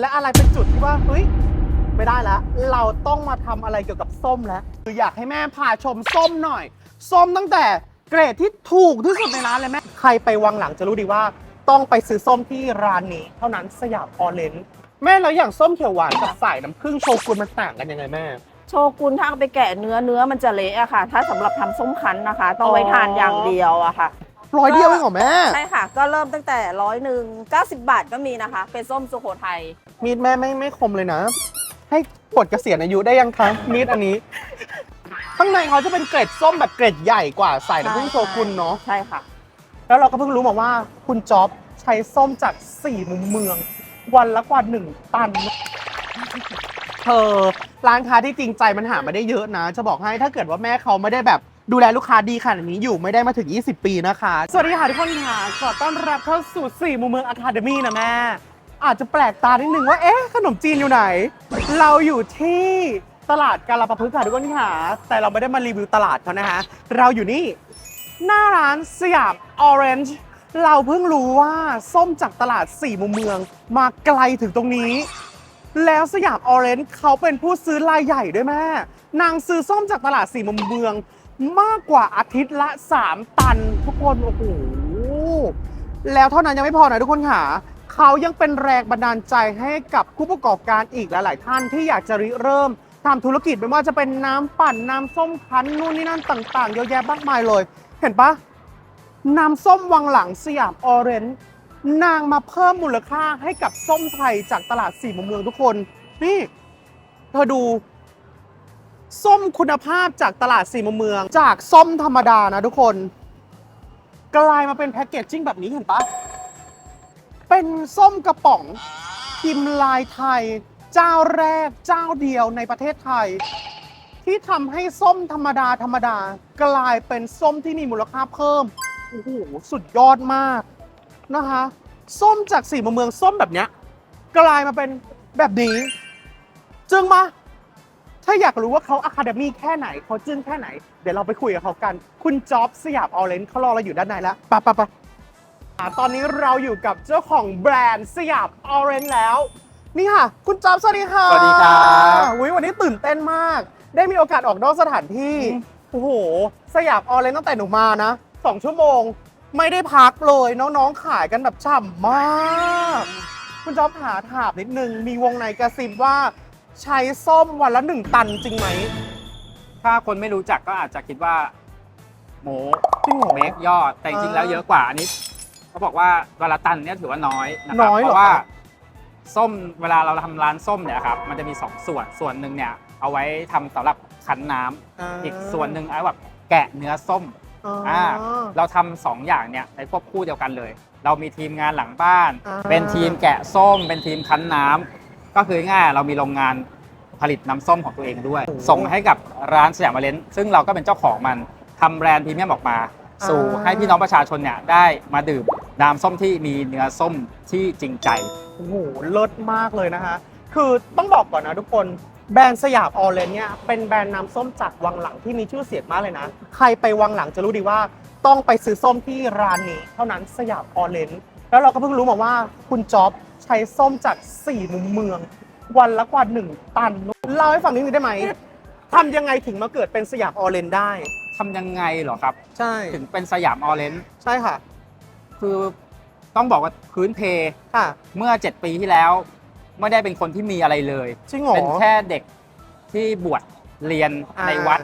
และอะไรเป็นจุดที่ว่าเฮ้ยไม่ได้ละ เราต้องมาทำอะไรเกี่ยวกับส้มแล้วคืออยากให้แม่พาชมส้มหน่อย ส้มตั้งแต่เกรดที่ถูกที่สุดในร้านเลยแม่ ใครไปวังหลังจะรู้ดีว่า ต้องไปซื้อส้มที่ร้านนี้ เท่านั้นสยามออเรนจ์แม่แล้วอย่างส้มเขียวหวานกับสายน้ำผึ้งโชกุนมันต่างกันยังไงแม่ โชกุนถ้าเอาไปแกะเนื้อเนื้อมันจะเละอะค่ะ ถ้าสำหรับทำส้มคั้นนะคะ ต้องไว้ทานอย่างเดียวอะค่ะ ร้อยเดียวเองเหรอแม่ ใช่ค่ะ ก็เริ่มตั้งแต่ร้อยหนึ่ง90บาทก็มีนะคะ เป็นส้มสุโขทัยมีดแม่ไม่ไม่คมเลยนะ ให้ปลดเกษียณอายุได้ยังคะมีดอันนี้ ข้างในเขาจะเป็นเกรดส้มแบบเกรดใหญ่กว่าสายน้ำผึ้งโชกุนเนาะ ใช่ค่ะ แล้วเราก็เพิ่งรู้มาว่าคุณจ๊อบใช้ส้มจากสี่มุมเมือง วันละกว่าหนึ่งตัน เธอร้านค้าที่จริงใจมันหามาได้เยอะนะ จะบอกให้ถ้าเกิดว่าแม่เขาไม่ได้แบบ ดูแลลูกค้าดีขนาดนี้อยู่ไม่ได้มาถึง 20 ปีนะคะ สวัสดีค่ะทุกคนค่ะขอต้อนรับเข้าสู่สี่มุมเมืองอะคาเดมี่นะแม่ อาจจะแปลกตานิดนึงว่าเอ๊ะขนมจีนอยู่ไหน เราอยู่ที่ตลาดกาลาปะพฤกษ์ค่ะทุกคนค่ะ แต่เราไม่ได้มารีวิวตลาดเขานะคะ เราอยู่นี่ หน้าร้านสยามออเรนจ์เราเพิ่งรู้ว่าส้มจากตลาดสี่มุมเมืองมาไกลถึงตรงนี้ แล้วสยามออเรนจ์เขาเป็นผู้ซื้อรายใหญ่ด้วยแม่ นางซื้อส้มจากตลาดสี่มุมเมือง มากกว่าอาทิตย์ละ 3 ตัน ทุกคนโอ้โหแล้วเท่านั้นยังไม่พอนะทุกคนค่ะเขายังเป็นแรงบันดาลใจให้กับผู้ประกอบการอีกหลาย ๆ ท่านที่อยากจะริเริ่มทำธุรกิจไม่ว่าจะเป็นน้ำปั่นน้ำส้มคั้นนู่นนี่นั่นต่าง ๆ เยอะแยะมากมายเลย เห็นปะน้ำส้มวังหลังสยามออเรนจ์นางมาเพิ่มมูลค่าให้กับส้มไทยจากตลาดสี่มุมเมืองทุกคน นี่ เธอดู ส้มคุณภาพจากตลาดสี่มุมเมือง จากส้มธรรมดานะทุกคน กลายมาเป็นแพ็กเกจจิ้งแบบนี้เห็นปะเป็นส้มกระป๋องพิมพ์ลายไทย เจ้าแรกเจ้าเดียวในประเทศไทย ที่ทำให้ส้มธรรมดาธรรมดา กลายเป็นส้มที่มีมูลค่าเพิ่มโอ้โหสุดยอดมากนะคะ ส้มจากสี่มะเมืองส้มแบบเนี้ยกลายมาเป็นแบบนี้ จึงมา ถ้าอยากรู้ว่าเขาอะคาเดมี่แค่ไหนเขาจึ้งแค่ไหน เดี๋ยวเราไปคุยกับเขากัน คุณจ๊อบสยามออเรนจ์เขารอเราอยู่ด้านในแล้วไปะปะปะอ่าตอนนี้เราอยู่กับเจ้าของแบรนด์สยามออเรนจ์แล้ว นี่ค่ะ คุณจ๊อบสวัสดีค่ะสวัสดีครับอุ๊ยวันนี้ตื่นเต้นมาก ได้มีโอกาสออกนอกสถานที่ โอ้โห สยามออเรนจ์ตั้งแต่หนูมานะสองชั่วโมง ไม่ได้พักเลยน้องๆขายกันแบบฉ่ำมาก คุณจ๊อบหาถามนิดนึง มีวงในกระซิบว่า ใช้ส้มวันละหนึ่งตันจริงไหม ถ้าคนไม่รู้จักก็อาจจะคิดว่าโมจริงเหรอ เมคยอด แต่จริงๆแล้วเยอะกว่าอันนี้เขาบอกว่าวันละตันเนี่ยถือว่าน้อยนะครัน้อยเหรอเพราะว่า ครับ ส้มเวลาเราทำร้านส้มเนี่ยครับมันจะมี2ส่วนส่วนหนึ่งเนี่ยเอาไว้ทำสำหรับคั้นน้ำอีกส่วนหนึ่งเอาไว้แบบแกะเนื้อส้มอ่าอ่า เราทำสองอย่างเนี่ยในควบคู่เดียวกันเลย เรามีทีมงานหลังบ้าน อ่า เป็นทีมแกะส้ม เป็นทีมคั้นน้ำ ก็คือง่ายเรามีโรงงานผลิตน้ำส้มของตัวเองด้วย ส่งให้กับร้านสยามมาเลนซึ่งเราก็เป็นเจ้าของมันทำแบรนด์พรีเมียมออกมา สู่ให้พี่น้องประชาชนเนี่ยได้มาดื่มน้ำส้มที่มีเนื้อส้มที่จริงใจ โอ้โหเลิศมากเลยนะคะ คือต้องบอกก่อนนะทุกคนแบรนด์สยามออเรนเนี่ยเป็นแบรนด์น้ำส้มจากวังหลังที่มีชื่อเสียงมากเลยนะ ใครไปวังหลังจะรู้ดีว่าต้องไปซื้อส้มที่ร้านนี้ เท่านั้นสยามออเรนแล้วเราก็เพิ่งรู้มาว่าคุณจ๊อบ ใช้ส้มจากสี่มุมเมือง วันละกว่าหนึ่งตันเล่าให้ฟังนิดนึงได้ไหมทำยังไงถึงมาเกิดเป็นสยามออเรนจ์ได้ทำยังไงเหรอครับ ใช่ถึงเป็นสยามออเรนจ์ใช่ค่ะ คือต้องบอกว่าพื้นเพค่ะ เมื่อ 7 ปีที่แล้ว ไม่ได้เป็นคนที่มีอะไรเลยจริงเหรอเป็นแค่เด็กที่บวชเรียนอ่าในวัด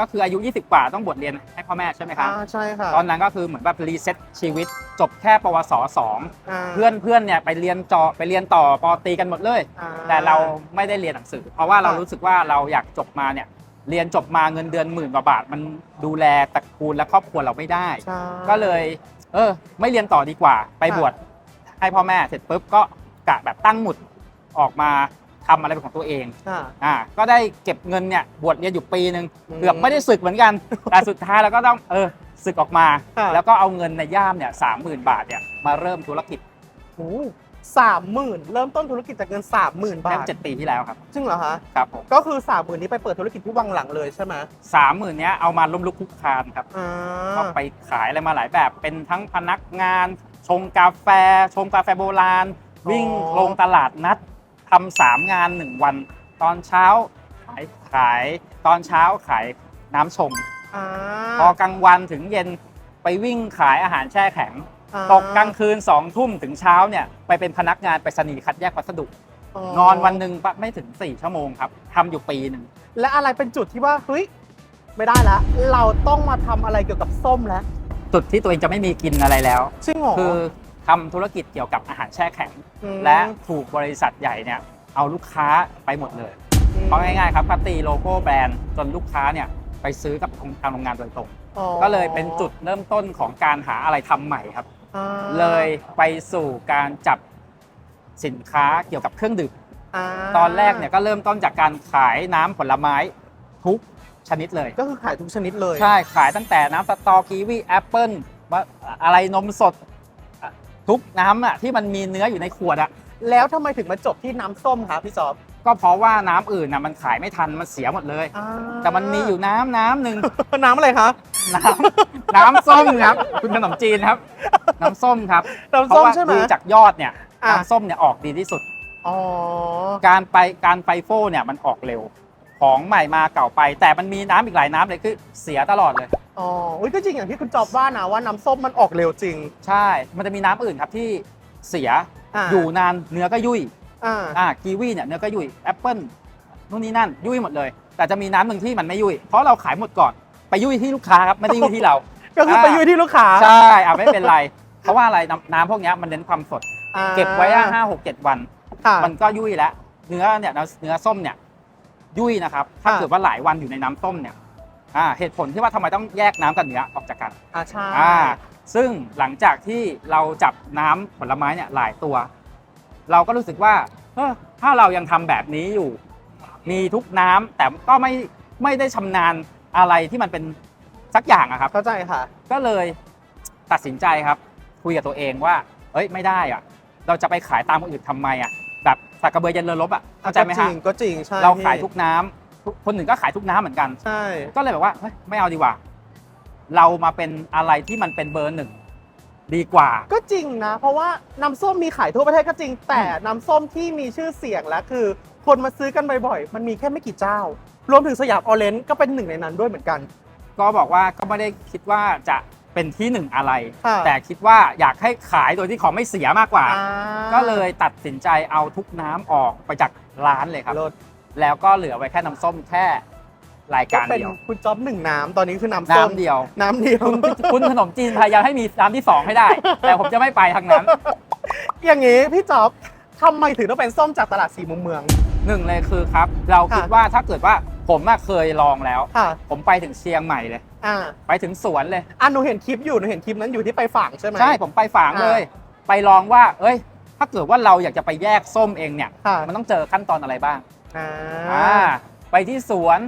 ก็คืออายุ 20 กว่าต้องบวชเรียนให้พ่อแม่ใช่ไหมครับ อ่าใช่ค่ะตอนนั้นก็คือเหมือนแบบรีเซ็ตชีวิต จบแค่ปวสสองาเพื่อนเพื่อนเนี่ยไปเรียนจอไปเรียนต่อปอตรีกันหมดเลย อ่ แต่เราไม่ได้เรียนหนังสือ เพราะว่าเราอ่ารู้รู้สึกว่าเราอยากจบมาเนี่ยเรียนจบมาเงินเดือนหมื่นกว่าบาท มันดูแลตระกูลและครอบครัวเราไม่ได้ ใช่ ก็เลย เออ ไม่เรียนต่อดีกว่า ไปค่ะบวชให้พ่อแม่เสร็จปุ๊บก็กะแบบตั้งหมุดออกมา ทำอะไรเป็นของตัวเองค่ะอ่าก็ได้เก็บเงินเนี่ยบวชเรียนอยู่ปีหนึ่งอืมเกือบไม่ได้ศึกเหมือนกัน แต่สุดท้ายเราก็ต้องเออศึกออกมาค่ะแล้วก็เอาเงินในย่ามเนี่ยสามหมื่นบาทเนี่ยมาเริ่มธุรกิจสามหมื่นเริ่มต้นธุรกิจจากเงินสามหมื่นบาแค่ทเจ็ดปีที่แล้วครับจริงเหรอคะครับผมก็คือสามหมื่นนี้ไปเปิดธุรกิจที่วังหลังเลยใช่ไหมสามหมื่นเนี้ยเอามาล้มลุกคลุกคลานครับ อ่า ก็ไปขายอะไรมาหลายแบบ เป็นทั้งพนักงาน ชงกาแฟ ชงกาแฟโบราณ วิ่งอ๋อลงตลาดนัด ทำสามงานหนึ่งวัน ตอนเช้าขายขายตอนเช้าขายน้ำชม อ่าพอกลางวันถึงเย็นไปวิ่งขายอาหารแช่แข็งาตกกลางคืนสองทุ่มถึงเช้าเนี่ยไปเป็นพนักงานไปรษณีย์คัดแยกพัสดุ นอนวันหนึ่งปะไม่ถึง 4 ชั่วโมงครับทำอยู่ปีหนึ่ง และอะไรเป็นจุดที่ว่าเฮ้ยไม่ได้แล้วเราต้องมาทำอะไรเกี่ยวกับส้มแล้วจุดที่ตัวเองจะไม่มีกินอะไรแล้ว จริงเหรอคือ ทำธุรกิจเกี่ยวกับอาหารแช่แข็งมและถูกบริษัทใหญ่เนี่ยเอาลูกค้าไปหมดเลยเพราะง่ายๆครับก็ตีโลโก้แบรนด์จนลูกค้าเนี่ยไปซื้อกับทางโรงงานโดยตรง อ๋อก็เลยเป็นจุดเริ่มต้นของการหาอะไรทำใหม่ครับ อ่าเลยไปสู่การจับสินค้าเกี่ยวกับเครื่องดื่มาตอนแรกเนี่ยก็เริ่มต้นจากการขายน้ำผลไม้ทุกชนิดเลย ก็คือขายทุกชนิดเลย ใช่ ขายตั้งแต่น้ำสตอกีวีแอปเปิลอะไรนมสดอะ ทุกน้ำอะที่มันมีเนื้ออยู่ในขวดอะแล้วทำไมถึงมาจบที่น้ำส้มคะพี่จอบก็เพราะว่าน้ำอื่นน่ะมันขายไม่ทันมันเสียหมดเลย อ่าแต่มันมีอยู่น้ำน้ำหนึ่ง น้ำอะไรคะน้ำน้ำส้มครับ คุณขนมจีนครับ น้ำส้มครับน้ำเพราะส้มว่าใช่ไหมดูจากยอดเนี่ยอะ น้ำส้มเนี่ยออกดีที่สุด อ๋อ การไปการไฟโฟเนี่ยมันออกเร็ว ของใหม่มาเก่าไป แต่มันมีน้ำอีกหลายน้ำเลยคือเสียตลอดเลย อ๋ออุ๊ยก็จริงอย่างที่คุณจอบว่านะว่าน้ำส้มมันออกเร็วจริง ใช่ มันจะมีน้ำอื่นครับที่เสียอ่า อยู่นานเนื้อก็ยุ่ยอ่าอ่ากีวีเนี่ยเนื้อก็ยุ่ยแอปเปิลนู่นนี่นั่นยุ่ยหมดเลย แต่จะมีน้ำหนึ่งที่มันไม่ยุ่ยเพราะเราขายหมดก่อนไปยุ่ยที่ลูกค้าครับไม่ได้ยุ่ยที่เรา ก็คือไปยุ่ยที่ลูกค้าใช่อะไม่เป็นไร เพราะว่าอะไรน้ำน้ำพวกเนี้ยมันเน้นความสด อ่าเก็บไว้ห้าหกเจ็ดวัน ค่ะ มันก็ยุ่ยแล้ว เนื้อเนี่ยเนื้อส้มเนี่ย ยุ่ยนะครับ ถ้าค่ะเกิดว่าหลายวันอยู่ในน้ำส้มเนี่ยอ่าเหตุผลที่ว่าทำไมต้องแยกน้ำกับเนื้อออกจากกันอ่าใช่อ่าซึ่งหลังจากที่เราจับน้ำผลไม้เนี่ยหลายตัว เราก็รู้สึกว่าเออถ้าเรายังทำแบบนี้อยู่ มีทุกน้ำแต่ก็ไม่ไม่ได้ชำนาญอะไรที่มันเป็นสักอย่างอะครับ เข้าใจค่ะ ก็เลยตัดสินใจครับ คุยกับตัวเองว่า เอ้ยไม่ได้อะเราจะไปขายตามคนอื่นทำไมอะแบบสักกระเบือยันเรือรบอะ เข้าใจไหมก็จฮะริงก็จริงใช่เราขายพี่ทุกน้ำทุกคนอื่นก็ขายทุกน้ำเหมือนกันใช่ก็เลยแบบว่าเฮ้ยไม่เอาดีกว่า เรามาเป็นอะไรที่มันเป็นเบอร์หนึ่งดีกว่า ก็จริงนะ เพราะว่าน้ำส้มมีขายทั่วประเทศก็จริง แต่น้ำส้มที่มีชื่อเสียงและคือ คนมาซื้อกันบ่อยๆ มันมีแค่ไม่กี่เจ้า รวมถึงสยามออเรนจ์ก็เป็นหนึ่งในนั้นด้วยเหมือนกัน ก็บอกว่าก็ไม่ได้คิดว่าจะเป็นที่หนึ่งอะไรค่ะแต่คิดว่าอยากให้ขายโดยที่ของไม่เสียมากกว่าอ่าก็เลยตัดสินใจเอาทุกน้ำออกไปจาก ร้านเลยครับรถแล้วก็เหลือไว้แค่น้ำส้มแค่รายก็การเป็นเดียว คุณจ๊อบหนึ่งน้ำตอนนี้คือน้ำส้มน้ำเดียว น้ำเดียวคุณคุณขนมจีนพยายามให้มีน้ำที่สองให้ได้ แต่ผมจะไม่ไปทางนั้น อย่างนี้พี่จ๊อบทำไมถึงต้องเป็นส้มจากตลาดสี่มุมเมือง หนึ่งเลยคือครับ เราคิดค่ะ ว่าถ้าเกิดว่าผมอะเคยลองแล้ว ค่ะ ผมไปถึงเชียงใหม่เลย อ่าไปถึงสวนเลย อะหนูเห็นคลิปอยู่หนูเห็นคลิปนั้นอยู่ที่ไปฝางใช่ไหม ใช่ผมไปฝางเลย ไปลองว่า เอ้ย ถ้าเกิดว่าเราอยากจะไปแยกส้มเองเนี่ย ค่ะมันต้องเจอขั้นตอนอะไรบ้างอ่าอ่าไปที่สวน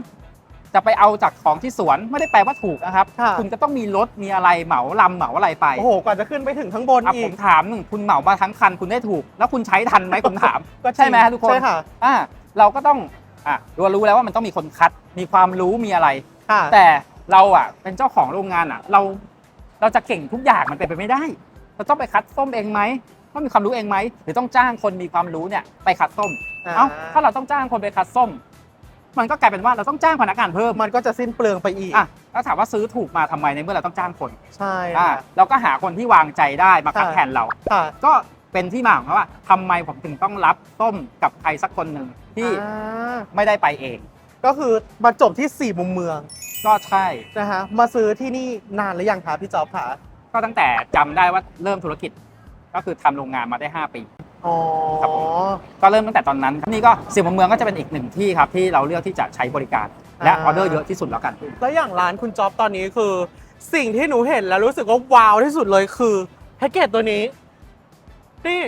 จะไปเอาจากของที่สวนไม่ได้แปลว่าถูกนะครับ ค่ะคุณก็ต้องมีรถมีอะไรเหมาลำเหมาอะไรไปโอ้โหกว่าจะขึ้นไปถึงข้างบนอะอีผกมถามหนึ่งคุณเหมามาทั้งคันคุณได้ถูก แล้วคุณใช้ทันไหมผมถาม ก็จริงใช่ไหมฮะทุกคน ใช่ค่ะอ่าเราก็ต้องอะรู้รู้แล้วว่ามันต้องมีคนคัด มีความรู้มีอะไร ค่ะแต่เราอะเป็นเจ้าของโรงงานอะ เราเราจะเก่งทุกอย่างมันเป็นไปไม่ได้ เราต้องไปคัดส้มเองไหม ต้องมีความรู้เองไหมหรือต้องจ้างคนมีความรู้เนี่ยไปคัดส้มเอ้าถ้าเราต้องจ้างคนไปคัดส้ม มันก็กลายเป็นว่าเราต้องจ้างพนักงานเพิ่มมันก็จะสิ้นเปลืองไปอีกอะแล้วถามว่าซื้อถูกมาทำไมในเมื่อเราต้องจ้างคนใช่อะค่ะเราก็หาคนที่วางใจได้มาคัดค่ะแทนเราค่ะก็เป็นที่มาของเขาว่าทำไมผมถึงต้องรับส้มกับใครสักคนหนึ่งที่อ่าไม่ได้ไปเอง ก็คือมาจบที่สี่มุมเมือง ก็ใช่นะคะมาซื้อที่นี่นานหรือยังคะพี่จ๊อบคะก็ตั้งแต่จำได้ว่าเริ่มธุรกิจ ก็คือทำโรงงานมาได้ 5 ปี อ๋อ ครับผม ก็เริ่มตั้งแต่ตอนนั้นนี่ก็สิบเมืองก็จะเป็นอีกหนึ่งที่ครับที่เราเลือกที่จะใช้บริการ และออเดอร์เยอะที่สุดแล้วกัน แล้วอย่างร้านคุณจ๊อบตอนนี้คือ สิ่งที่หนูเห็นแล้วรู้สึกว่าว้าวที่สุดเลยคือแพ็กเกจตัวนี้ นี่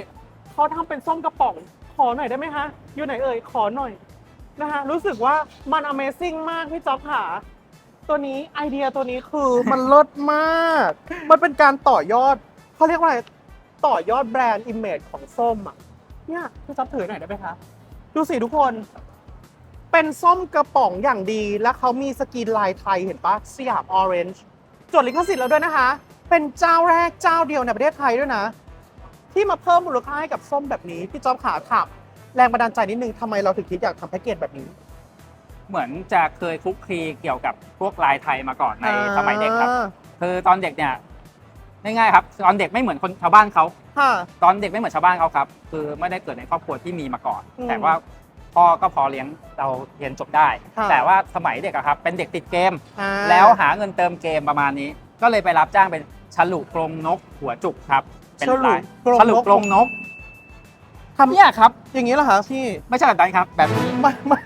เขาทำเป็นส้มกระป๋อง ขอหน่อยได้ไหมคะอยู่ไหนเอ่ยขอหน่อยนะคะรู้สึกว่ามัน Amazing มากพี่จ๊อบค่ะ ตัวนี้ไอเดียตัวนี้คือ มันเลิศมาก มันเป็นการต่อยอดเขาเรียกว่าอะไร ต่อยอดแบรนด์อิมเมจของส้มอะเนี่ยพี่จ๊อบถือหน่อยได้ไหมคะ ดูสิทุกคน เป็นส้มกระป๋องอย่างดี และเขามีสกรีนลายไทยเห็นปะสยามออเรนจ์จดลิขสิทธิ์แล้วด้วยนะคะ เป็นเจ้าแรกเจ้าเดียวในประเทศไทยด้วยนะ ที่มาเพิ่มมูลค่าให้กับส้มแบบนี้ พี่จ๊อบขาถามแรงบันดาลใจนิดนึงทำไมเราถึงคิดอยากทำแพ็กเกจแบบนี้ เหมือนจะเคยคลุกคลีเกี่ยวกับพวกลายไทยมาก่อนในสมัยเด็กครับ คือตอนเด็กเนี่ย ง่ายๆครับตอนเด็กไม่เหมือนคนชาวบ้านเขาค่ะ ตอนเด็กไม่เหมือนชาวบ้านเขาครับ คือไม่ได้เกิดในครอบครัวที่มีมาก่อน อืมแต่ว่าพ่อก็พอเลี้ยงเราเรียนจบได้ ค่ะ แต่ว่าสมัยเด็กอะครับ เป็นเด็กติดเกม อ่าแล้วหาเงินเติมเกมประมาณนี้ ก็เลยไปรับจ้างเป็นฉลุกรงนกหัวจุกครับ เป็นฉลุลายกรงฉลุนกกรงนกทำเนี่ยครับ อย่างนี้เหรอคะพี่ไม่ใช่แบบนั้นครับ แบบนี้ไม่ไม่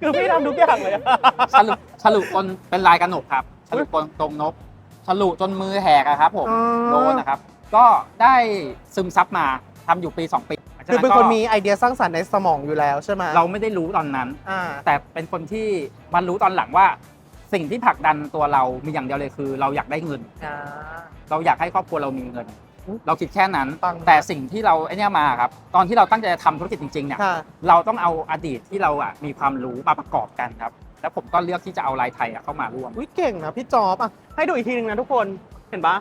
คือพี่ทำทุกอย่างเลยอะ ฉลุฉลุจนเป็นลายกระหนกครับฉลุกรงตรงนกฉ ลุจนมือแหกอะครับผมอ๋อ โดนนะครับ ก็ได้ซึมซับมาทำอยู่ปี 2 ปีคือเป็นคนก็มีไอเดียสร้างสรรค์ในสมองอยู่แล้วใช่ไหมเราไม่ได้รู้ตอนนั้น อ่า แต่เป็นคนที่มารู้ตอนหลังว่า สิ่งที่ผลักดันตัวเรามีอย่างเดียวเลยคือ เราอยากได้เงินอ่าเราอยากให้ครอบครัวเรามีเงินอุ๊ยเราคิดแค่นั้นปัง แต่สิ่งที่เราไอ้เนี่ยมาครับ ตอนที่เราตั้งใจจะทำธุรกิจจริงๆเนี่ย ค่ะ เราต้องเอาอดีตที่เราอะมีความรู้มาประกอบกันครับ แล้วผมก็เลือกที่จะเอาลายไทยอะเข้ามาร่วมวิเก่งนะพี่จอบอะให้ดูอีกทีหนึ่งนะทุกคนเห็นปะ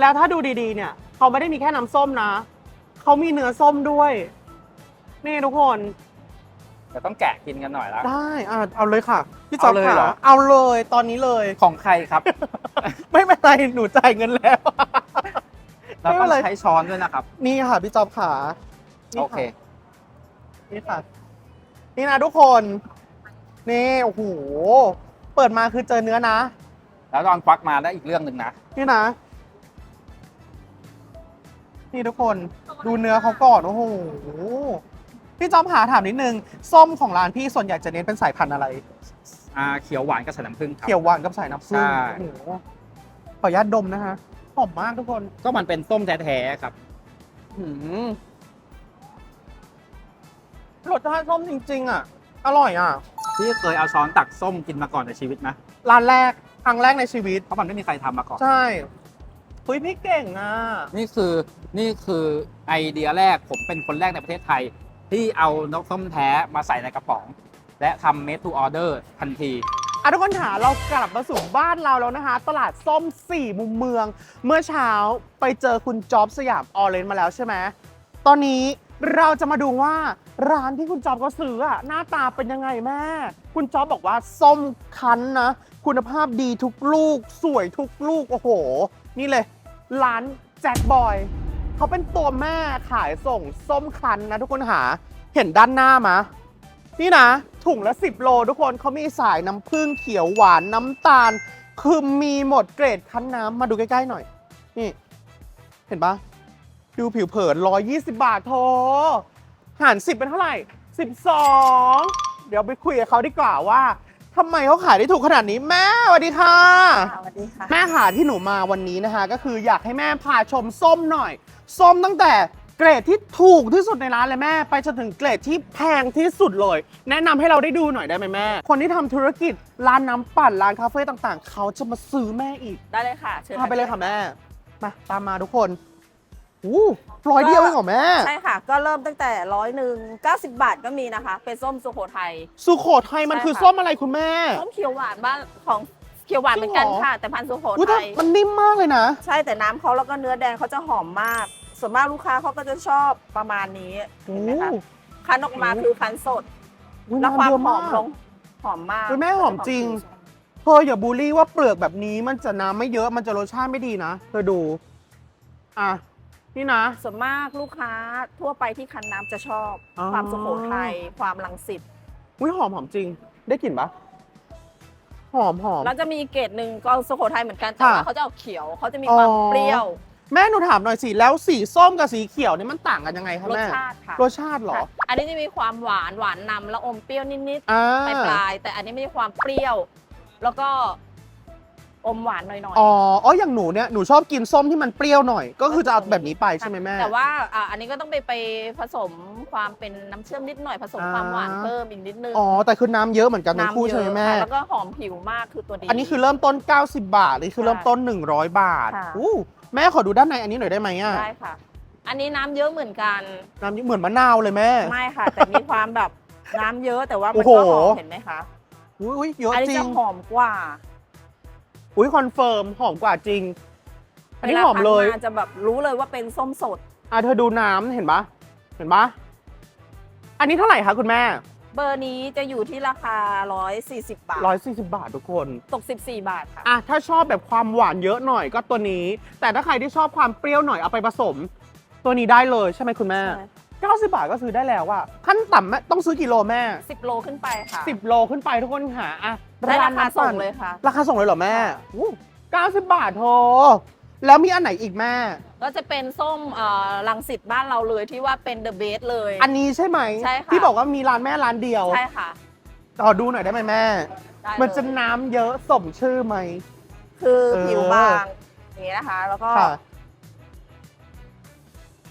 แล้วถ้าดูดีๆ เนี่ยเขาไม่ได้มีแค่น้ำส้มนะ เขามีเนื้อส้มด้วย นี่ทุกคน จะต้องแกะกินกันหน่อยแล้วได้อะเอาเลยค่ะ พี่จอบเอาเลยค่ะเหรอ เอาเลยตอนนี้เลย ของใครครับ ไม่เป็นไรหนูจ่ายเงินแล้ว เราไม่ต้เป็อนงไร ใช้ช้อนด้วยนะครับ นี่ค่ะพี่จอบขานี่โอเค นี่ค่ะ นี่นะทุกคน นี่โอ้โห เปิดมาคือเจอเนื้อนะ แล้วตอนควักมาได้อีกเรื่องหนึ่งนะ นี่นะ นี่ทุกคนดูเนื้อเขาก่อนโอ้โห พี่จอมหาถามนิดนึง ส้มของร้านพี่ส่วนใหญ่จะเน้นเป็นสายพันธุ์อะไร อ่าเขียวหวานกับใส่น้ำผึ้งครับ เขียวหวานกับสายน้ำผึ้งใช่ โอ้โหขออนุญาตดมนะคะหอมมากทุกคนก็มันเป็นส้มแท้ๆครับ หืมรสชาติส้มจริง ๆ อะ อร่อยอะ พี่เคยเอาช้อนตักส้มกินมาก่อนในชีวิตไหมร้านแรกครั้งแรกในชีวิต เพราะมันไม่มีใครทำมาก่อน ใช่เฮ้ยพี่เก่งอะ นี่คือนี่คือไอเดียแรกผมเป็นคนแรกในประเทศไทย ที่เอานกส้มแท้มาใส่ในกระป๋อง และทำ made to order ทันที อะทุกคนค่ะเรากลับมาสู่บ้านเราแล้วนะคะ ตลาดส้มสี่มุมเมือง เมื่อเช้าไปเจอคุณจ๊อบสยามออเรนมาแล้วใช่ไหมตอนนี้เราจะมาดูว่า ร้านที่คุณจอบก็ซื้ออะหน้าตาเป็นยังไงแม่ คุณจอบบอกว่าส้มคั้นนะ คุณภาพดีทุกลูก สวยทุกลูก โอ้โห นี่เลย ร้านแจ็คบอย เขาเป็นตัวแม่ขายส่งส้มคั้นนะทุกคนหา เห็นด้านหน้ามะ นี่นะ ถุงละ 10 โลทุกคนเขามีสายน้ำผึ้งเขียวหวานน้ำตาล คือมีหมดเกรดคั้นน้ำมาดูใกล้ๆหน่อย นี่ เห็นปะดูผิวเผิน120 บาทโท หาร 10 เป็นเท่าไหร่ 12 เดี๋ยวไปคุยกับเขาดีกว่าว่าทำไมเขาขายได้ถูกขนาดนี้แม่สวัสดีค่ะสวัสดีค่ะ แม่หาที่หนูมาวันนี้นะคะ ก็คืออยากให้แม่พาชมส้มหน่อย ส้มตั้งแต่เกรดที่ถูกที่สุดในร้านเลยแม่ ไปจนถึงเกรดที่แพงที่สุดเลย แนะนำให้เราได้ดูหน่อยได้ไหมแม่ คนที่ทำธุรกิจร้านน้ำปั่นร้านคาเฟ่ต่างๆ เขาจะมาซื้อแม่อีกได้เลยค่ะ เชิญพาไปเลยค่ะแม่มาตามมาทุกคน อู้ร้อยเดียวเองเหรอแม่ ใช่ค่ะ ก็เริ่มตั้งแต่ร้อยหนึ่งเก้าสิบบาทก็มีนะคะ เป็นส้มสุโขทัย สุโขทัยมันใช่คือค่ะส้มอะไรคุณแม่ ส้มเขียวหวานบ้านของเขียวหวานเหมือนกันจริงเหรอค่ะ แต่พันธุ์สุโขอุ้ยแต่ทัยมันนิ่มมากเลยนะ ใช่แต่น้ำเขาแล้วก็เนื้อแดงเขาจะหอมมาก ส่วนมากลูกค้าเขาก็จะชอบประมาณนี้เห็นไหมคะโอ้คั้นออกมาคือคั้นสดอุ๊ยแล้วความน้ำเยอะหอมกลงหอมมากอุ๊ยแม่หอมจริงเธออย่าบูลลี่ว่าเปลือกแบบนี้มันจะน้ำไม่เยอะมันจะรสชาติไม่ดีนะเธอดู อะ นี่นะ ส่วนมากลูกค้าทั่วไปที่คั้นน้ำจะชอบ อ๋อ ความสุโขทัยความลังสิตอุ้ยหอมหอมจริง ได้กลิ่นปะหอมหอม แล้วจะมีเกรดหนึ่งก็สุโขทัยเหมือนกันแต่ค่ะว่าเขาจะออกเขียวเขาจะมีความอ๋อ เปรี้ยวแม่หนูถามหน่อยสิแล้วสีส้มกับสีเขียวเนี่ยมันต่างกันยังไงคะรสแม่ชาติค่ะรสชาติเหรอค่ะอันนี้จะมีความหวานหวานนำแล้วอมเปรี้ยวนิดอ่าๆปลายๆแต่อันนี้ไม่มีความเปรี้ยว แล้วก็ อมหวานหน่อยอ๋ออ๋ออย่างหนูเนี่ยหนูชอบกินส้มที่มันเปรี้ยวหน่อย ก็คือจะเอาแบบนี้ไปใช่ไหมแม่ แต่ว่าอะอันนี้ก็ต้องไปไปผสมความเป็นน้ำเชื่อมนิดหน่อยผสมอ่าความหวานเพิ่มอีกนิดนึงอ๋อแต่คือน้ำเยอะเหมือนกันทั้งคู่น้ำเยใช่ไหมอะแม่ ค่ะแล้วก็หอมผิวมากคือตัวดีอันนี้คือเริ่มต้น 90 บาทนี่คือเริ่มต้น 100 บาทค่ะ อู้แม่ขอดูด้านในอันนี้หน่อยได้ไหมอะได้ค่ะ อันนี้น้ำเยอะเหมือนกัน น้ำเหมือนมะนาวเลยแม่ ไม่ค่ะ แต่มีความแบบน้ำเยอะแต่ว่าโอ้มันโหก็หอมเห็นไหมคะอุ้ยอุ้ยเยอะอันนี้จริจะง หอมกว่า อุ้ยคอนเฟิร์มหอมกว่าจริง อันนี้หอมเลย วาคั้นมาจะแบบรู้เลยว่าเป็นส้มสด อะเธอดูน้ำเห็นปะเห็นปะอันนี้เท่าไหร่คะคุณแม่เบอร์นี้จะอยู่ที่ราคา 140 บาทร้อยสี่สิบบาททุกคน ตก 14 บาทค่ะ อะถ้าชอบแบบความหวานเยอะหน่อยก็ตัวนี้ แต่ถ้าใครที่ชอบความเปรี้ยวหน่อยเอาไปผสม ตัวนี้ได้เลยใช่ไหมคุณแม่ ใช่ 90 บาทก็ซื้อได้แล้วอะขั้นต่ำแม่ต้องซื้อกี่โลแม่ 10 โลขึ้นไปค่ะ10 โลขึ้นไปทุกคนหาอะได้ราคาน้ำส่ปั่งนเลยค่ะ ราคาส่งเลยเหรอแม่ค่ะอู้90 บาทโธแล้วมีอันไหนอีกแม่ ก็จะเป็นส้มเอ่อลังสิตบ้านเราเลยที่ว่าเป็นเดอะเบสเลย อันนี้ใช่ไหมใช่ค่ะที่บอกว่ามีร้านแม่ร้านเดียว ใช่ค่ะขอดูหน่อยได้ไหมแม่ได้เลยมันจะน้ำเยอะสมชื่อไหม คือเออผิวบางอย่างนี้นะคะ แล้วก็ค่ะ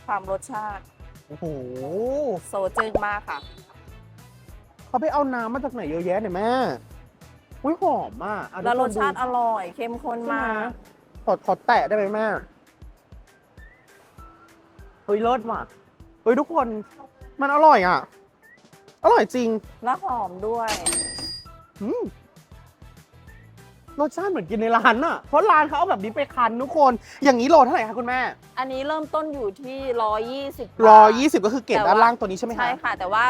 ความรสชาติ โอ้โหโซจึงมากค่ะ เขาไปเอาน้ำมาจากไหนเยอะแยะเนี่ยแม่อุ้ยหอมมากอะแล้วรทุกสคนชาติอร่อยเข้มข้นดูใช่ไหมาก ขอขอแตะได้ไหมแม่เฮ้ยเลิศว่ะเฮ้ยทุกคนมันอร่อยอะ อร่อยจริง แล้วหอมด้วย อืม รสชาติเหมือนกินในร้านอะ เพราะร้านเขาเอาแบบนี้ไปคันทุกคน อย่างนี้โลเท่าไหร่คะคุณแม่ อันนี้เริ่มต้นอยู่ที่120ร้อยยี่สิบก็คือเกรดแต่ด้านว่าล่างตัวนี้ใช่ไหมคะใช่ค่ะ แต่ว่า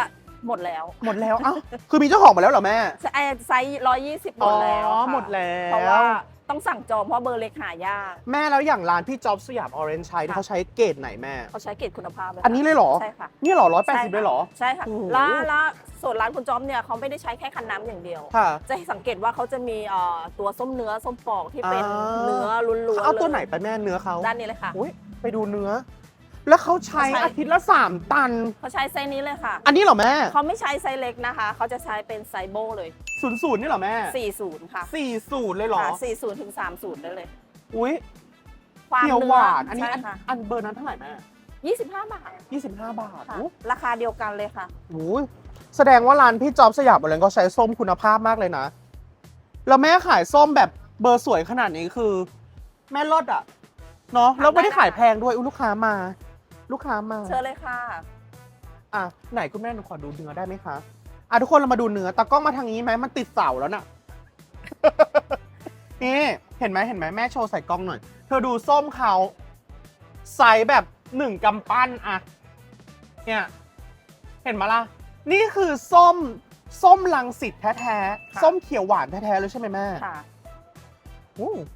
หมดแล้ว หมดแล้ว เอ้า คือมีเจ้าของหมาแล้วเหรอแม่ไอ้ไซส์120หมดแล้วอ๋อค่ะหมดแล้ว เพราะว่า ต้องสั่งจองเพราะเบอร์เล็กหายากแม่แล้วอย่างร้านพี่จ๊อบสยามออเรนจ์ชัยค่ะเขาใช้เกรดไหนแม่ เขาใช้เกรดคุณภาพเลยอันนี้เลยเหรอ ใช่ค่ะ นี่เหรอร้อยแปดใช่สิบค่ะเลยเหรอ ใช่ค่ะโอ้โหแล้วแล้วส่วนร้านคุณจอมเนี่ยเขาไม่ได้ใช้แค่คันน้ำอย่างเดียว ค่ะ จะสังเกตว่าเขาจะมีเอ่อตัวส้มเนื้อส้มปอกที่เป็นอ่า เนื้อล้วนๆเขาเอาตัวลยไหนไปแม่เนื้อเขาด้านนี้เลยค่ะ อุ้ยไปดูเนื้อ แล้วเขาใช้เขาใช้ อาทิตย์ละสามตัน เขาใช้ไซส์นี้เลยค่ะ อันนี้เหรอแม่เขาไม่ใช้ไซส์เล็กนะคะ เขาจะใช้เป็นไซส์โบเลย ศูนย์ศูนย์นี่เหรอแม่40 ค่ะสี่ศูนย์เลยเหรอ ค่ะ40ถึง30 ได้เลย อุ้ยความเขียวเนื้หวาน อันนี้ใช่อันค่ะอันเบอร์นั้นเท่าไหร่แม่25 บาทยี่สิบห้าบาทค่ะอู้ราคาเดียวกันเลยค่ะหูยแสดงว่าร้านพี่จอบสยามอะไรก็ใช้ส้มคุณภาพมากเลยนะ แล้วแม่ขายส้มแบบเบอร์สวยขนาดนี้คือ แม่ลดอะ เนาะแล้วไม่ได้ขายแพงด้วยอุ้ยลูกค้ามา ลูกค้ามาเชิญเลยค่ะ อะไหนคุณแม่หนูขอดูเนื้อได้ไหมคะอะทุกคนเรามาดูเนื้อตากล้องมาทางนี้ไหมมันติดเสาแล้วน่ะ นี่เห็นไหมเห็นไหมแม่โชว์ใส่กล้องหน่อย เธอดูส้มเขาไซส์แบบหนึ่งกำปั้นอะเนี่ยเห็นไหมล่ะ นี่คือส้ม ส้มลังสิตแท้ค่ะๆส้มเขียวหวานแท้ๆเลยใช่ไหมแม่ค่ะอู้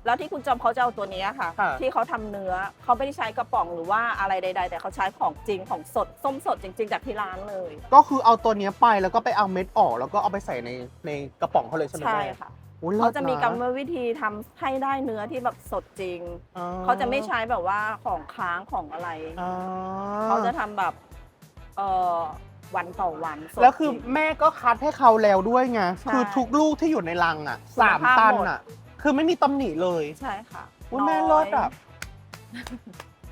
แล้วที่คุณจอมเขาจะเอาตัวนี้ค่ะ ค่ะที่เขาทำเนื้อเขาไม่ได้ใช้กระป๋องหรือว่าอะไรใด ๆ แต่เขาใช้ของจริงของสดส้มสดจริง ๆ จากที่ร้านเลย ก็คือเอาตัวเนี้ยไปแล้วก็ไปเอาเม็ดออก แล้วก็เอาไปใส่ในในกระป๋องเขาเลยใช่ไหมใช่แม่ค่ะอู้ลิศเขาจะมีกรรมนวิธีทำให้ได้เนื้อที่แบบสดจริง อ่เขาจะไม่ใช้แบบว่าของค้างของอะไร อ่าเขาจะทำแบบเอ่อวันต่อวันสดแล้วคือจริง แม่ก็คัดให้เขาแล้วด้วยไง ใช่คือทุกลูกที่อยู่ในลังอะคุณสามภาพตันหมด อะ คือไม่มีตำหนิเลยใช่ค่ะอุ้ยแม่น้เลิศอะ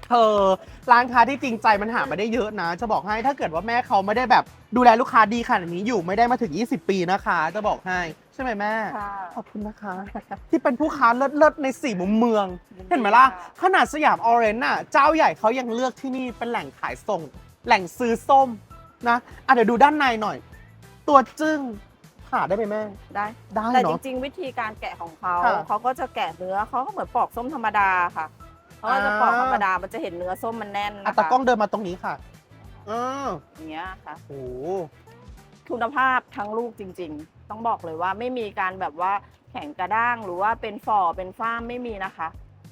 เธอร้านค้าที่จริงใจมันหามาได้เยอะนะ จะบอกให้ถ้าเกิดว่าแม่เขาไม่ได้แบบดูแลลูกค้าดีขนาดนี้อยู่ไม่ได้มาถึง 20 ปีนะคะ จะบอกให้ใช่ไหมแม่ค่ะขอบคุณนะคะ ที่เป็นผู้ค้าเลิศๆในสี่มุมเมือง เห็นไหมล่ะ ขนาดสยามออเรนจ์น่ะ เจ้าใหญ่เขายังเลือกที่นี่เป็นแหล่งขายส่ง แหล่งซื้อส้มนะอะเดี๋ยวดูด้านในหน่อย ตัวจึ้ง หาได้ไหมแม่ ได้ ได้แต่จเนาะ ริง ๆ วิธีการแกะของเขาค่ะเขาก็จะแกะเนื้อเขาก็เหมือนปอกส้มธรรมดาค่ะเขาก็จะอ่า ปอกธรรมดามันจะเห็นเนื้อส้มมันแน่นอะนะคะตากล้องเดินมาตรงนี้ค่ะอืออย่างเงี้ยค่ะ โอ้คุณภาพทั้งลูกจริง ๆ ต้องบอกเลยว่าไม่มีการแบบว่าแข็งกระด้างหรือว่าเป็นฝ่อเป็นฝ้ามไม่มีนะคะ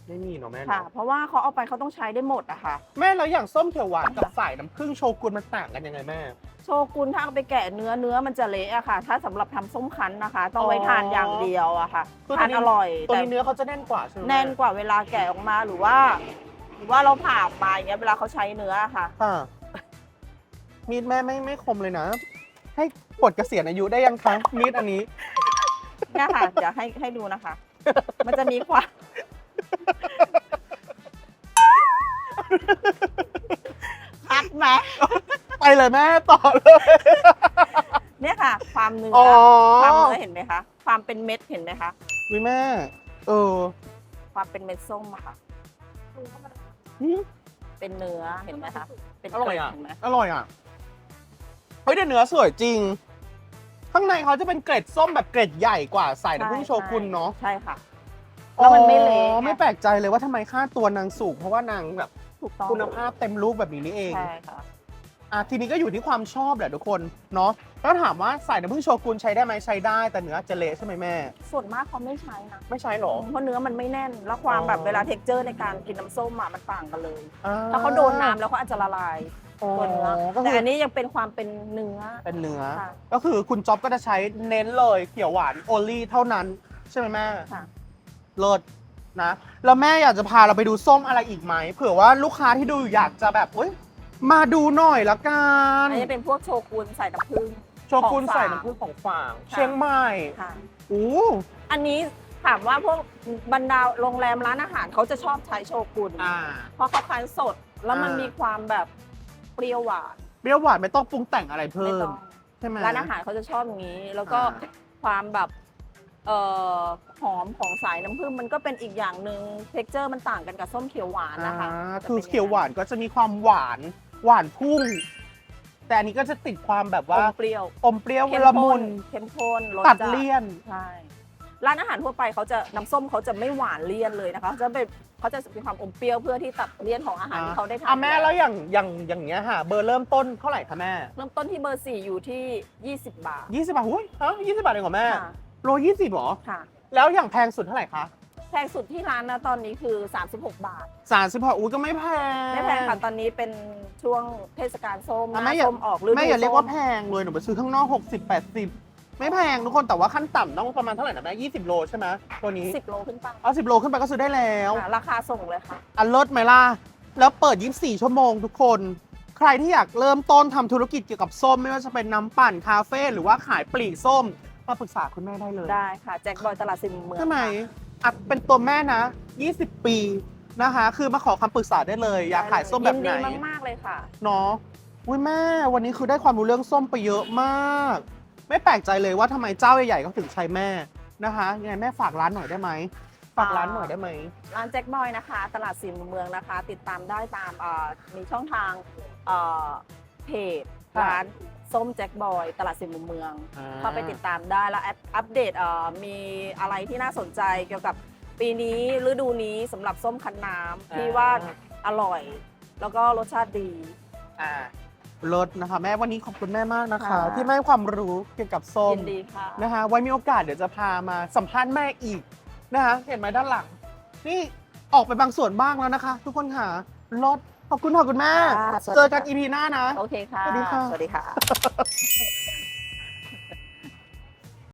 ไม่มีเนาะแม่ค่ะเนาะเพราะว่าเขาเอาไปเขาต้องใช้ได้หมดอะค่ะ แม่แล้วอย่างส้มเขียวหวานกับสายน้ำผึ้งโชกุนมันต่างกันยังไงแม่ โชกุนถ้าเอาไปแกะเนื้อเนื้อมันจะเละอะค่ะ ถ้าสำหรับทำส้มคั้นนะคะ ต้องไว้อ๋อทานอย่างเดียวอะค่ะคือทานตัวนี้ อร่อยตัวแต่นี้เนื้อเขาจะแน่นกว่าใช่ไหมม่แน่นกว่าเวลาแกะออกมาหรือว่า หรือว่าเราผ่าออกมาอย่างเงี้ยเวลาเขาใช้เนื้ออะค่ะ ค่ะ มีดแม่ไม่ไม่คมเลยนะ ให้ปลดเกษียณอายุได้ยังคะมีดอันนี้ เนี่ยค่ะเดี๋ยวให้ให้ดูนะคะ มันจะมีความ พักไหมไปเลยแม่ต่อเลย เนี่ยค่ะ ความเนื้ออ๋อความเนื้อเห็นไหมคะ ความเป็นเม็ดเห็นไหมคะ วิแม่ เออความเป็นเม็ดส้มอะค่ะหืมเป็นเนื้อเห็นไหมคะเป็นอร่อยเกล็ดอะ เห็นไหมอร่อยอะ เฮ้ยแต่เนื้อสวยจริง ข้างในเขาจะเป็นเกร็ดส้มแบบเกร็ดใหญ่กว่าใส่น้ำผึ้งโชกุนเนาะใช่ค่ะ แล้วมันไม่เละอ๋อไง ไม่แปลกใจเลยว่าทำไมค่าตัวนางสูงเพราะว่านางแบบ ถูกต้องคุณภาพเต็มรูปแบบนี้นี่เองใช่ค่ะอะทีนี้ก็อยู่ที่ความชอบแหละทุกคนเนาะแล้วถามว่าใส่น้ำผึ้งโชกุนใช้ได้ไหมใช้ได้แต่เนื้อจะเละใช่ไหมแม่ ส่วนมากเขาไม่ใช้นะไม่ใช้หรอ เพราะเนื้อมันไม่แน่น แล้วความอ๋อแบบเวลาเท็กเจอร์ในการกินน้ำส้มอะมันต่างกันเลยอ่ถ้าเขาโดนน้ำแล้วเขาอาจจะละลายอ๋อตัวเนื้อก็แต่คืออันนี้ยังเป็นความเป็นเนื้อเป็นเนื้อค่ะก็คือคุณจ๊อบก็จะใช้เน้นเลยเขียวหวานโอลี่เท่านั้น ใช่ไหมแม่ค่ะเลิศ นะแล้วแม่อยากจะพาเราไปดูส้มอะไรอีกไหมเผื่อว่าลูกค้าที่ดูอยู่อยากจะแบบเอ้ยมาดูหน่อยละกันอันนี้เป็นพวกโชกุนใส่น้ำผึ้ง โชกุนของฝากใส่น้ำผึ้งของฝาง ค่ะ เชียงใหม่ค่ะ อู้อันนี้ถามว่าพวกบรรดาโรงแรมร้านอาหารเขาจะชอบใช้โชกุน อ่า เพราะเขาคั้นสดแล้วมันอ่ามี มีความแบบเปรี้ยวหวานเปรี้ยวหวานไม่ต้องปรุงแต่งอะไรไม่เพิ่ต้มองใช่ไหม ร้านอาหารเขาจะชอบอย่างนี้ แล้วก็อ่า ความแบบ เอ่อหอมของสายน้ำผึ้งมันก็เป็นอีกอย่างหนึ่งเท็กเจอร์มันต่างกันกับส้มเขียวหวานนะคะอ่าจะคือป็นย่งเขียวหวานก็จะมีความหวานหวานพุ่ง แต่อันนี้ก็จะติดความแบบอว่ามเปรี้ยวอมเปรี้ยวเข้มละข้มุนนเข้มข้นรสตัดจั เลี่ยน ใช่ ร้านอาหารทั่วไปเขาจะน้ำส้มเขาจะไม่หวานเลี่ยนเลยนะคะเขาจะเป็นเขาจะมีความอมเปรี้ยวเพื่อที่ตัดเลี่ยนของอาหารที่เขาได้ทำอะแม่แล้วอย่างอย่างอย่างเงี้ยค่ะ เบอร์เริ่มต้นเท่าไหร่คะแม่เริ่มต้นที่เบอร์สี่อยู่ที่ 20 บาทยี่สิบบาทหุ้ยฮะยี่สิบบาทเองเหรอแม่ ค่ะ โลยี่สิบหรอ ค่ะ แล้วอย่างแพงสุดเท่าไหร่คะแพงสุดที่ร้านนะตอนนี้คือ 36 บาท สามสิบหกอุ้ยก็ไม่แพงไม่แพงค่ะตอนนี้เป็นช่วงเทศกาลส้มหอะน้าแม่อย่าส้มออกฤดูแม่อย่าเรียกว่าส้มแพงเลยหนูไปซื้อข้างนอกหกสิบแปดสิบไม่แพงทุกคนแต่ว่าขั้นต่ำต้องประมาณเท่าไหร่นะแม่ยี่สิบโลใช่ไหมตัวนี้10โลขึ้นไปเอาสิบโลขึ้นไปก็ซื้อได้แล้ว ค่ะราคาส่งเลยค่ะ อันเลิศไหมล่ะ แล้วเปิด 24 ชั่วโมงทุกคน ใครที่อยากเริ่มต้นทำธุรกิจเกี่ยวกับส้ม ไม่ว่าจะเป็นน้ำปั่นคาเฟ่หรือว่าขายปลีกส้ม มาปรึกษาคุณแม่ได้เลยได้ค่ะ แจ็คบอยตลาดสิมเมืองใช่ไหมค่ะอะเป็นตัวแม่นะ 20 ปีนะคะ คือมาขอคำปรึกษาได้เลย อยากขายส้มแบบไหนยินดีมากๆเลยค่ะเนาะอุ้ยแม่วันนี้คือได้ความรู้เรื่องส้มไปเยอะมาก ไม่แปลกใจเลยว่าทำไมเจ้าใหญ่ๆเขาถึงใช้แม่นะคะยังไงแม่ฝากร้านหน่อยได้ไหมฝากร้านหน่อยได้ไหมร้านแจ็คบอยนะคะ ตลาดสิมเมืองนะคะ ติดตามได้ตามเอ่อมีช่องทางเอ่อเพจค่ะร้าน ส้มแจ็คบอย ตลาดสิมเมืองอ่า เข้าไปติดตามได้แล้วอัปอัปเดตเอ่อมีอะไรที่น่าสนใจเกี่ยวกับปีนี้ฤดูนี้สำหรับส้มคั้นน้ำที่ว่าอร่อย แล้วก็รสชาติดี อ่าลดนะคะ แม่วันนี้ขอบคุณแม่มากนะคะ ค่ะ ที่มาให้ความรู้เกี่ยวกับส้มยินดีค่ะ นะคะไว้มีโอกาสเดี๋ยวจะพามาสัมภาษณ์แม่อีกนะคะเห็นไหมด้านหลัง นี่ออกไปบางส่วนบ้างแล้วนะคะ ทุกคนค่ะลด ขอบคุณค่ะคุณแม่ ค่ะสวัสดี เจอกันค่ะอีพีหน้านะ โอเคค่ะ สวัสดีค่ะ สวัสดีค่ะ